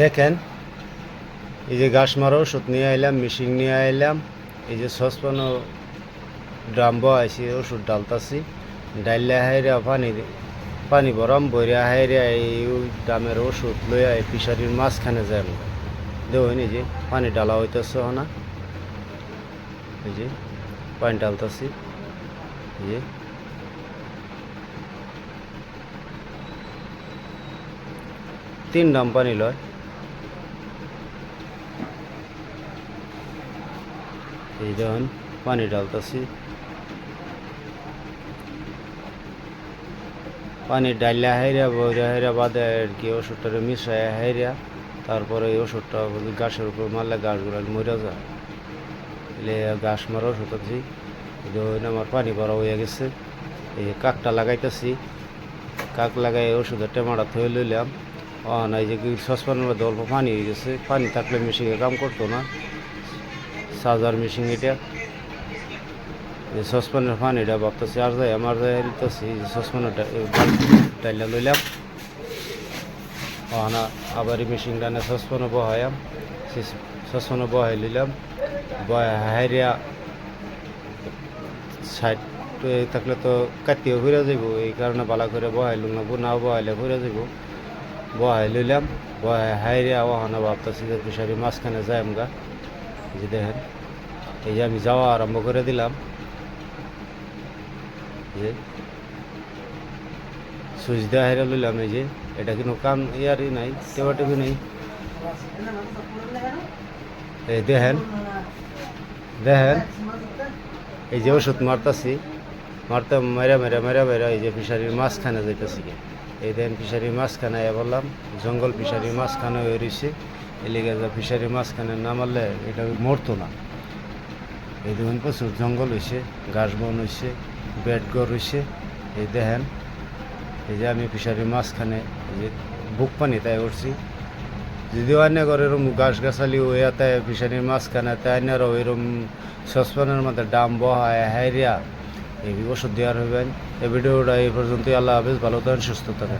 দেখেন, এই যে ঘাস মারা ওষুধ নিয়ে আইলাম মেশিন নিয়ে আইলাম, এই যে সসপ্যানও ড্রাম বহাইছি, ওষুধ ডালতাছি ডাইলে হাইরা পানি পানি গরম বইরা হাইরা এই ড্রামের ওষুধ লইয়া এই ফিশারির মাঝখানে যায় দেখুন এই যে পানি ডালা হইতেছে না এই যে পানি ডালতাছি এই যে। তিন ড্রাম পানি লয়। এই দেখুন, পানি ডালতাছি পানি ডাইলা হাইরা, বইরা হাইরা, বাদে আর কি ওষুধটা মিশাই হাইরা, তারপরে এই ওষুধটা গাছের উপর মারলে গাছগুলো মরে যায়। এলে গাছ মারা ওষুধ আছে। আমার পানি ভরা হয়ে গেছে। এই কাকটা লাগাইতেছি। কাক লাগাই ওষুধের টেমাটা থয়ে লইলাম। ও না এই যে সসপ্যানের মধ্যে অল্প পানি হয়ে গেছে পানি থাকলে মিশিয়ে কাম করতো না। সাজার মেশিন এটা। এই সসপ্যানের পানিটা ভাবতেছি, আর যাই, আমার যাই হারিতেছি সসপ্যানের ডাইলা লইলাম। না আবার এই মেশিনটা না সসপ্যানে বহাইম সসপ্যানে বহাই বহাই হাইরিয়া সাইড থাকলে তো কাটিও ঘুরে যাব এই কারণে বালা করে বহাইলুম না না বহাইলে ঘুরে যাব বহাই লইলাম, বহাই হাইরিয়া ওহানা ভাবতেছি যে ফিশারি মাঝখানে যাই এই যে দেখেন, এই যে আমি যাওয়া আরম্ভ করে দিলাম। যে সুইচ দেওয়া হেরে লইলাম এই যে। এটা কিন্তু কাম ইয়ারই নাই, টেবাটেবি নেই। এই দেখেন দেখেন, এই যে ওষুধ মারতাছি, মারতে মেরা মেরা মেরা মেরা এই যে ফিশারির মাঝখানে যাইতেছি। এই দেখেন, ফিশারির মাঝখানে বললাম, জঙ্গল ফিশারির মাঝখানে রয়েছে এই লেগে যে ফিশারির মাঝখানে না মারলে এটা মরতো না। এই দেখুন প্রচুর জঙ্গল হয়েছে ঘাস বন হয়েছে বেড গড় হয়েছে এই দেখেন, এই যে আমি ফিশারির মাঝখানে যে বুক পানি তাই উঠছি যদিও অন্য করে এরকম গাছ গাছালি ওয়াতে ফিশারির মাঝখানে তাই অন্যরাও এরকম সসপ্যানের মধ্যে ডাম বহায় হাইরিয়া এই ওষুধ দেওয়ার হইবেন। এই ভিডিওটা এই পর্যন্তই। আল্লাহ হাফিজ, ভালো থাকেন, সুস্থ থাকেন।